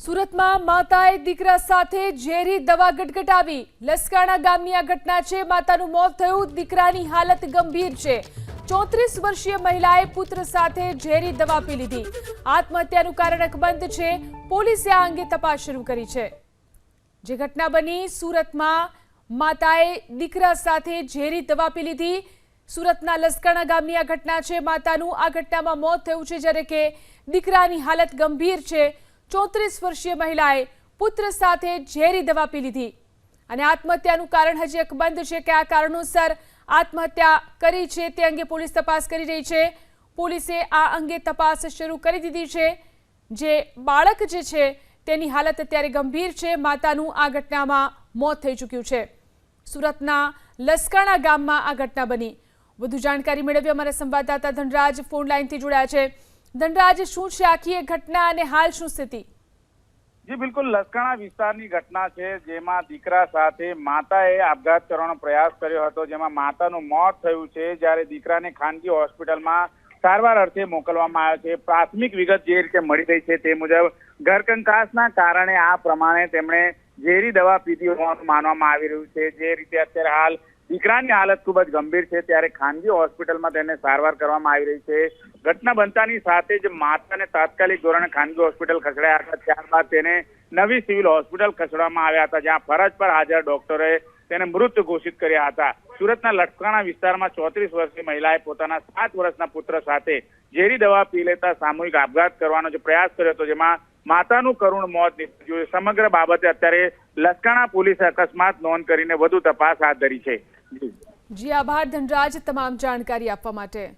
સુરતમાં માતાએ દીકરા સાથે ઝેરી દવા ગટગટાવી. લસકાણા ગામની આ ઘટના છે. માતાનું મોત થયું. દીકરાની હાલત ગંભીર છે. ચોત્રીસ વર્ષીય મહિલાએ પુત્ર સાથે ઝેરી દવા પી લીધી. આત્મહત્યાનું કારણ અકબંધ છે. પોલીસે આ અંગે તપાસ શરૂ કરી છે. જે ઘટના બની, સુરતમાં માતાએ દીકરા સાથે ઝેરી દવા પી લીધી. સુરતના લસકાણા ગામની આ ઘટના છે. માતાનું આ ઘટનામાં મોત થયું છે, જ્યારે કે દીકરાની હાલત ગંભીર છે. ચોત્રીસ વર્ષીય મહિલાએ પુત્ર સાથે ઝેરી દવા પી લીધી. અને આત્મહત્યાનું કારણ હજી અકબંધ છે કે આ કારણોસર આત્મહત્યા કરી છે તે અંગે પોલીસ તપાસ કરી રહી છે. પોલીસે આ અંગે તપાસ શરૂ કરી દીધી છે. જે બાળક જે છે તેની હાલત અત્યારે ગંભીર છે. માતાનું આ ઘટનામાં મોત થઈ ચૂક્યું છે. સુરતના લસકાણા ગામમાં આ ઘટના બની. વધુ જાણકારી મેળવી અમારા સંવાદદાતા ધનરાજ ફોન લાઈનથી જોડાયા છે. ધનરાજ, શું છે આખી એ ઘટના અને હાલ શું સ્થિતિ? જી, બિલકુલ. લસકાણા વિસ્તારની ઘટના છે, જેમાં દીકરા સાથે માતાએ આપઘાત કરવાનો પ્રયાસ કર્યો હતો, જેમાં માતાનું મોત થયું છે, જ્યારે દીકરાને ખાનગી હોસ્પિટલમાં સારવાર અર્થે મોકલવામાં આવ્યો છે. પ્રાથમિક વિગત જે રીતે મળી રહી છે તે મુજબ, ઘરકંકાસના કારણે આ પ્રમાણે તેમણે ઝેરી દવા પીધી હોવાનું માનવામાં આવી રહ્યું છે. જે રીતે અત્યારે હાલ દીકરાની હાલત ખૂબ જ ગંભીર છે. ત્યારે ખાનગી હોસ્પિટલમાં તેને સારવાર કરવામાં આવી રહી છે. ઘટના બનતાની સાથે જ માતાને તાત્કાલિક ધોરણે ખાનગી હોસ્પિટલ ખસેડાયા હતા. ત્યારબાદ તેને નવી સિવિલ હોસ્પિટલ ખસેડવામાં આવ્યા હતા, જ્યાં ફરજ પર હાજર ડોક્ટરે તેને મૃત ઘોષિત કર્યા હતા. સુરતના લટકાણા વિસ્તારમાં ચોત્રીસ વર્ષની મહિલાએ પોતાના સાત વર્ષના પુત્ર સાથે ઝેરી દવા પી લેતા સામૂહિક આપઘાત કરવાનો જે પ્રયાસ કર્યો હતો, જેમાં માતાનું કરુણ મોત નીપજ્યું. સમગ્ર બાબતે અત્યારે લસકાણા પોલીસે અકસ્માત નોંધ કરીને વધુ તપાસ હાથ ધરી છે. જી આભાર ધનરાજ, તમામ જાણકારી આપવા માટે.